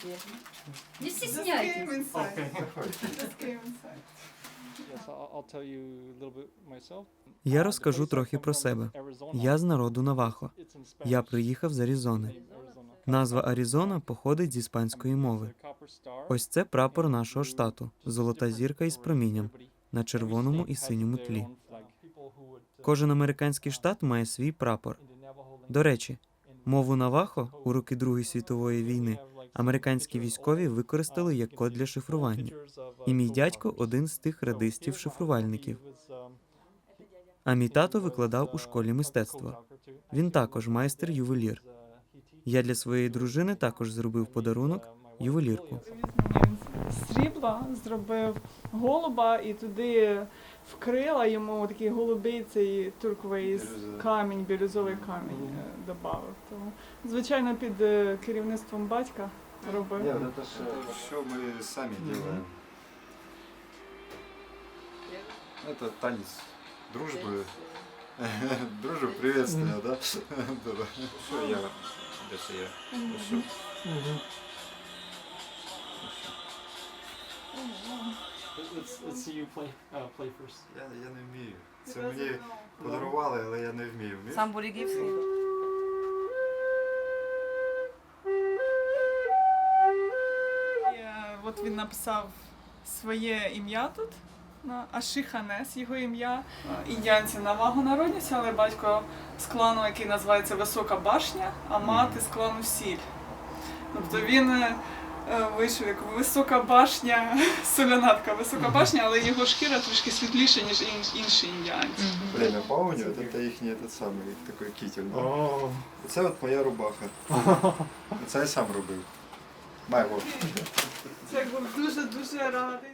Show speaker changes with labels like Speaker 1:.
Speaker 1: Заходите. Не стесняйтесь.
Speaker 2: Я розкажу трохи про себе. Я з народу Навахо. Я приїхав з Аризони. Назва Аризона походить з іспанської мови. Ось це прапор нашого штату, золота зірка із промінням на червоному і синьому тлі. Кожен американський штат має свій прапор. До речі, мову Навахо у роки Другої світової війни американські військові використали як код для шифрування. І мій дядько один з тих радистів-шифрувальників. А мій тато викладав у школі мистецтва. Він також майстер-ювелір. Я для своєї дружини також зробив подарунок ювелірку.
Speaker 3: Срібла зробив голуба і туди вкрила йому такий голубий цей турквейс камінь, бірюзовий камінь е, добавив. Тому, звичайно, під е, керівництвом батька робив.
Speaker 4: Нет, это все мы сами делаем. Это танец дружбы. Дружбу приветствия, да? Да-да. Що я? Де це я? Що?
Speaker 5: Let's, let's see you play, uh, play first.
Speaker 4: Я, я не вмію. Це мені подарували, але я не вмію. Вмієш?
Speaker 1: Somebody gives me.
Speaker 3: Е, От він написав своє ім'я тут. на Ашиханес, його ім'я. Індіанці Навагу народність, але батько з клану, який називається Висока Башня, а мати з клану Сіль. Тобто він е, е, вийшов як висока башня, солянатка, висока башня, але його шкіра трішки світліша, ніж ін- інші індіанці.
Speaker 4: Время пауні, от це їхній этот самий такий кітель. да?
Speaker 5: Oh.
Speaker 4: Це от моя рубаха. Це я сам робив. Май.
Speaker 3: Це був дуже-дуже радий.